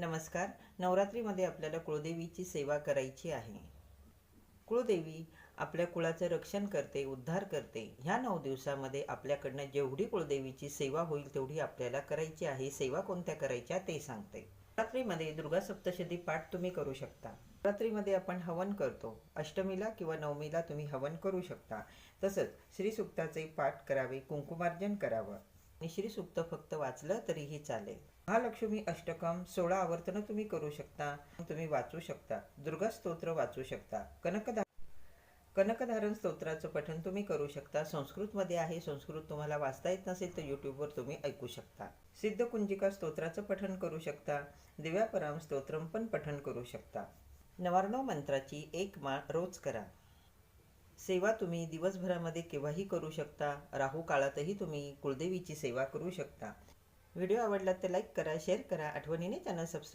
नमस्कार. नवरात्रीमध्ये आपल्याला कुळदेवीची सेवा करायची आहे. कुळदेवी आपल्या कुळाचं रक्षण करते उद्धार करते. ह्या नऊ दिवसामध्ये आपल्याकडनं जेवढी कुळदेवीची सेवा होईल तेवढी आपल्याला करायची आहे. सेवा कोणत्या करायच्या ते सांगते. नवरात्रीमध्ये दुर्गा सप्तशती पाठ तुम्ही करू शकता. नवरात्रीमध्ये आपण हवन करतो. अष्टमीला किंवा नवमीला तुम्ही हवन करू शकता. तसंच श्रीसुक्ताचे पाठ करावे कुंकुमार्जन करावं. निश्री श्रीसुक्त फक्त वाचलं तरीही चालेल. महालक्ष्मी अष्टकम सोळा आवर्तनं तुम्ही करू शकता तुम्ही वाचू शकता. दुर्गा स्तोत्र वाचू शकता. कनकधा कनकधारण स्तोत्राचं पठण तुम्ही करू शकता. संस्कृतमध्ये आहे संस्कृत तुम्हाला वाचता येत नसेल तर यूट्यूबवर तुम्ही ऐकू शकता. सिद्धकुंजिका स्तोत्राचं पठण करू शकता. दिव्यापराम स्तोत्रम पण पठण करू शकता. नवार्णव मंत्राची एक माळ रोज करा. सेवा तुम्ही दिवसभरामध्ये केव्हाही करू शकता. राहू काळातही तुम्ही कुलदेवीची सेवा करू शकता. व्हिडिओ आवडला तर लाईक करा शेअर करा. आठवणीने त्यांना सबस्क्राईब